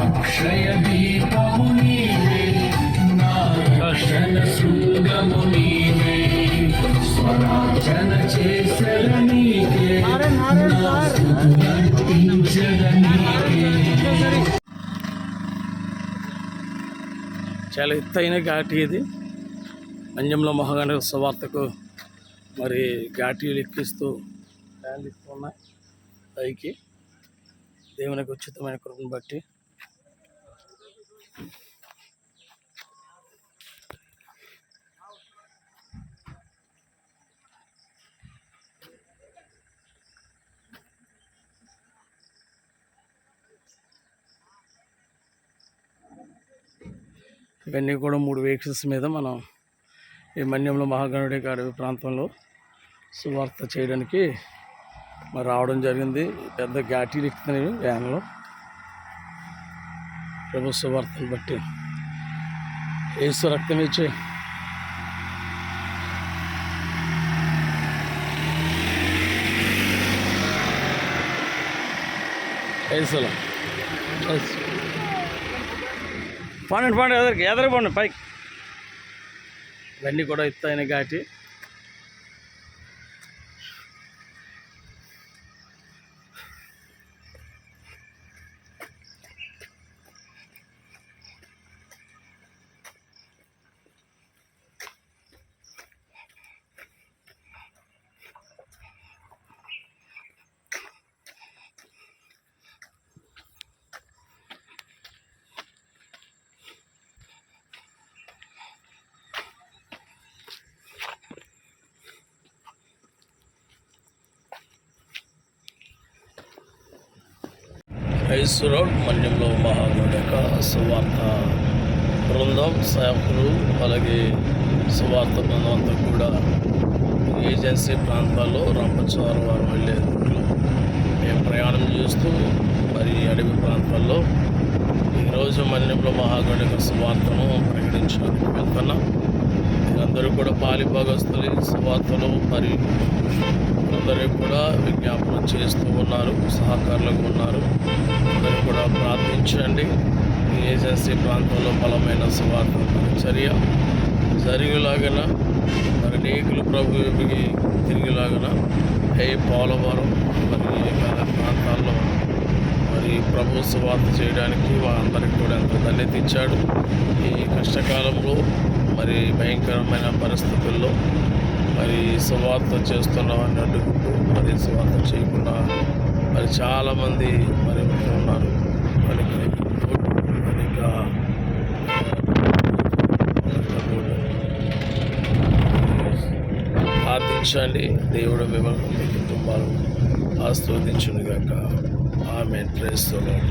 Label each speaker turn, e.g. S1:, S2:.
S1: అక్షయ
S2: చాలా ఎత్తైన ఘాటి ఇది. అంజంలో మహాగణ సువార్తకు మరి ఘాటీలు ఎక్కిస్తూ ల్యాండ్ ఇస్తున్నాయి పైకి దేవునికి ఉచితమైన కృపను బట్టి. ఇవన్నీ కూడా మూడు వెహికల్స్ మీద మనం ఈ మన్యంలో మహాగణుడి అడవి ప్రాంతంలో సువార్త చేయడానికి మరి రావడం జరిగింది. పెద్ద ఘాటీలు ఎక్కుతున్నాయి వ్యాన్లో. ప్రభు సువార్తను బట్టి ఏసు రక్తం ఇచ్చే ఏసులో ఏసు పండండి పండి ఎదరికి ఎదరికి పండి పైకి. ఇవన్నీ కూడా ఇస్తాయని ఘాటి ఐశ్వరోడ్ మన్యంలో మహానుడి యొక్క సువార్త బృందం సేవకులు అలాగే సువార్త బృందం అంతా కూడా ఏజెన్సీ ప్రాంతాల్లో రంపచారు వారు వెళ్ళే రూట్లో మేము ప్రయాణం చేస్తూ మరి అడవి ప్రాంతాల్లో ఈరోజు మన్యంలో మహాగణి యొక్క సువార్తను ప్రకటించడానికి వెళ్తున్నాం. అందరూ కూడా పాలిభాగస్తులు ఈ సువార్తలు మరియు అందరూ కూడా విజ్ఞాపనం చేస్తూ ఉన్నారు సహకారులకు ఉన్నారు. అందరూ కూడా ప్రార్థించండి. మీ ఏజెన్సీ ప్రాంతంలో బలమైన సువార్త చర్య జరిగేలాగన మరి అనేకులు ప్రభు తిరిగేలాగన హే పోలవరం మరి ప్రాంతాల్లో మరి ప్రభు సువార్త చేయడానికి వాళ్ళందరికీ కూడా ఎంతో ధన్యత ఇచ్చాడు. ఈ కష్టకాలంలో మరి భయంకరమైన పరిస్థితుల్లో మరి సువార్త చేస్తున్నామని అడ్డుకుంటూ మరి సువార్త చేయకుండా మరి చాలామంది మరి ఉంటూ ఉన్నారు. మరి ఇంకా ప్రార్థించండి దేవుడు మిమ్మల్ని మీ కుటుంబాలు ఆస్వాదించునుగాక. ఆమె ప్రేస్తున్నాడు